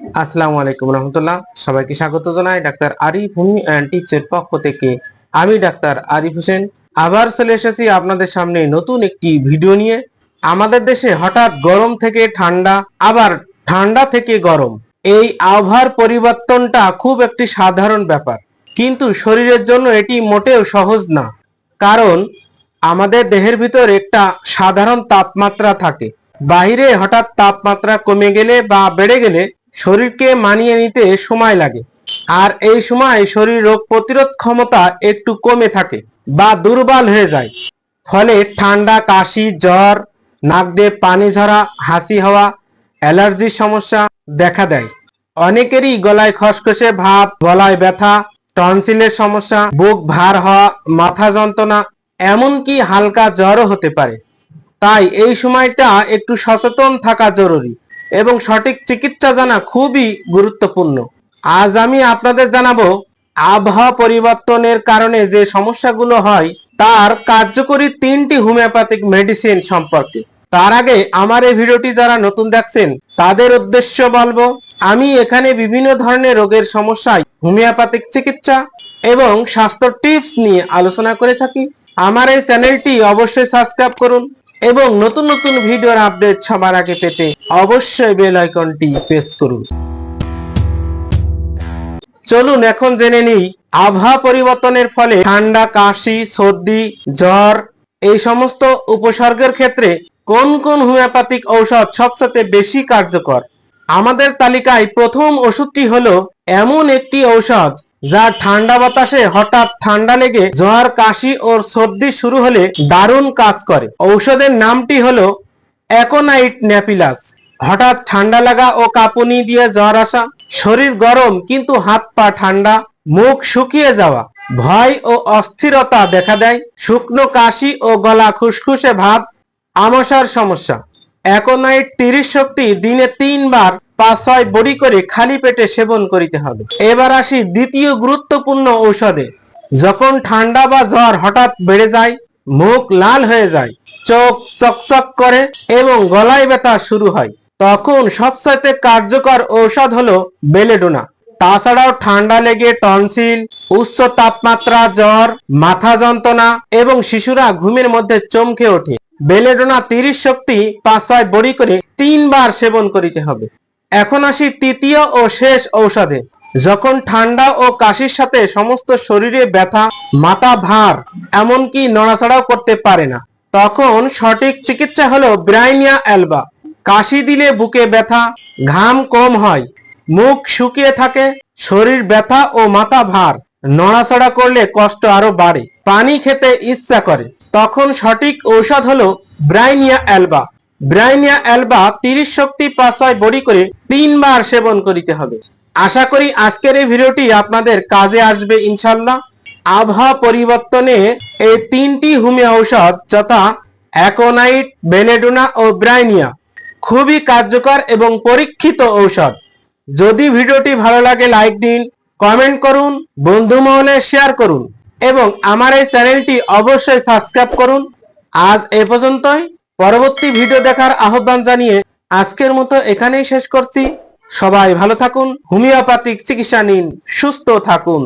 আসসালামু আলাইকুম রহমতুল্লাহ। সবাইকে স্বাগত জানাই ডাক্তার আরিফ হুমি অ্যান্ড টিপসের পক্ষ থেকে। আমি ডাক্তার আরিফ হোসেন। আবার চলে এসেছি আপনাদের সামনে নতুন একটি ভিডিও নিয়ে। আমাদের দেশে হঠাৎ গরম থেকে ঠান্ডা, আবার ঠান্ডা থেকে গরম। এই আবহাওয়ার পরিবর্তনটা খুব একটি সাধারণ ব্যাপার। কিন্তু শরীরের জন্য এটি মোটেও সহজ না। কারণ আমাদের দেহের ভিতর একটা সাধারণ তাপমাত্রা থাকে। বাইরে হঠাৎ তাপমাত্রা কমে গেলে বা বেড়ে গেলে শরীরকে মানিয়ে নিতে সময় লাগে। আর এই সময় শরীর রোগ প্রতিরোধ ক্ষমতা একটু কমে থাকে বা দুর্বল হয়ে যায়। ফলে ঠান্ডা, কাশি, জ্বর, নাক দিয়ে পানি ঝরা, হাসি হওয়া অ্যালার্জির সমস্যা দেখা দেয়। অনেকেরই গলায় খসখসে ভাব, গলায় ব্যথা, টনসিলের সমস্যা, বুক ভার হওয়া, মাথা যন্ত্রণা, এমনকি হালকা জ্বরও হতে পারে। তাই এই সময়টা একটু সচেতন থাকা জরুরি। এবং সঠিক চিকিৎসা জানা খুবই গুরুত্বপূর্ণ। আজ আমি আপনাদের জানাব, আবহাওয়া পরিবর্তনের কারণে যে সমস্যাগুলো হয়, তার কার্যকরী তিনটি হোমিওপ্যাথিক মেডিসিন সম্পর্কে। তার আগে আমার এই ভিডিওটি যারা নতুন দেখছেন, তাদের উদ্দেশ্য বলব, আমি এখানে বিভিন্ন ধরনের রোগের সমস্যায় হোমিওপ্যাথিক চিকিৎসা এবং স্বাস্থ্য টিপস নিয়ে আলোচনা করে থাকি। আমার এই চ্যানেলটি অবশ্যই সাবস্ক্রাইব করুন এবং নতুন নতুন ভিডিওর আপডেট সবার আগে পেতে অবশ্যই বেল আইকনটি প্রেস করুন। চলুন এখন জেনে নিই আবহাওয়া পরিবর্তনের ফলে ঠান্ডা, কাশি, সর্দি, জ্বর, এই সমস্ত উপসর্গের ক্ষেত্রে কোন কোন হোমিওপ্যাথিক ঔষধ সবচেয়ে বেশি কার্যকর? আমাদের তালিকায় প্রথম ওষুধটি হলো এমন একটি ঔষধ যা ঠান্ডা বাতাসে হঠাৎ ঠান্ডা লেগে জ্বর, কাশি ও সর্দি শুরু হলে দারুণ কাজ করে। ঔষধের নামটি হলো অ্যাকোনাইট ন্যাপিলাস। হঠাৎ ঠান্ডা লাগা ও কাঁপুনি দিয়ে জ্বর আসা, শরীর গরম কিন্তু হাত পা ঠান্ডা, মুখ শুকিয়ে যাওয়া, ভয় ও অস্থিরতা দেখা দেয়, শুকনো কাশি ও গলা খুসখুসে ভাব আমশার সমস্যা। অ্যাকোনাইট তিরিশ শক্তি দিনে তিনবার পাঁচ ছয় বড়ি করে খালি পেটে সেবন করিতে হবে। এবার আসি দ্বিতীয় গুরুত্বপূর্ণ ঔষধে। যখন ঠান্ডা বা জ্বর হঠাৎ বেড়ে যায়, মুখ লাল হয়ে যায়, চোখ চকচক করে এবং গলায় ব্যথা শুরু হয়, তখন সবচাইতে কার্যকর ঔষধ হলো বেলেডোনা। তাছাড়াও ঠান্ডা লেগে টনসিল, উচ্চ তাপমাত্রা, জ্বর, মাথা যন্ত্রণা এবং শিশুরা ঘুমের মধ্যে চমকে ওঠে। বেলেডোনা তিরিশ শক্তি পাঁচ ছয় বড়ি করে তিনবার সেবন করিতে হবে। এখন আসি তৃতীয় ও শেষ ঔষধে। যখন ঠান্ডা ও কাশির সাথে সমস্ত শরীরে ব্যথা, মাথা ভার, এমনকি নড়াচড়াও করতে পারে না, তখন সঠিক চিকিৎসা হলো ব্রাইনিয়া অ্যালবা। কাশি দিলে বুকে ব্যথা, ঘাম কম হয়, মুখ শুকিয়ে থাকে, শরীর ব্যথা ও মাথা ভার, নড়াচড়া করলে কষ্ট আরও বাড়ে, পানি খেতে ইচ্ছা করে। তখন সঠিক ঔষধ হলো ব্রাইনিয়া অ্যালবা। ব্রাইনিয়া অ্যালবা তিরিশ শক্তি পাঁচায় বড়ি করে তিনবার সেবন করিতে হবে। আশা করি আজকের এই ভিডিওটি আপনাদের কাজে আসবে ইনশাল্লাহ আবহাওয়া পরিবর্তনে এই তিনটি হোমিও ঔষধ যথা অ্যাকোনাইট বেলেডোনা ও ব্রাইনিয়া খুবই কার্যকর এবং পরীক্ষিত ঔষধ। যদি ভিডিওটি ভালো লাগে লাইক দিন, কমেন্ট করুন বন্ধু মহলে শেয়ার করুন। এবং আমার এই চ্যানেলটি অবশ্যই সাবস্ক্রাইব করুন। আজ এ পর্যন্তই। পরবর্তী ভিডিও দেখার আহ্বান জানিয়ে আজকের মতো এখানেই শেষ করছি। সবাই ভালো থাকুন, হোমিওপ্যাথিক চিকিৎসা নিন, সুস্থ থাকুন।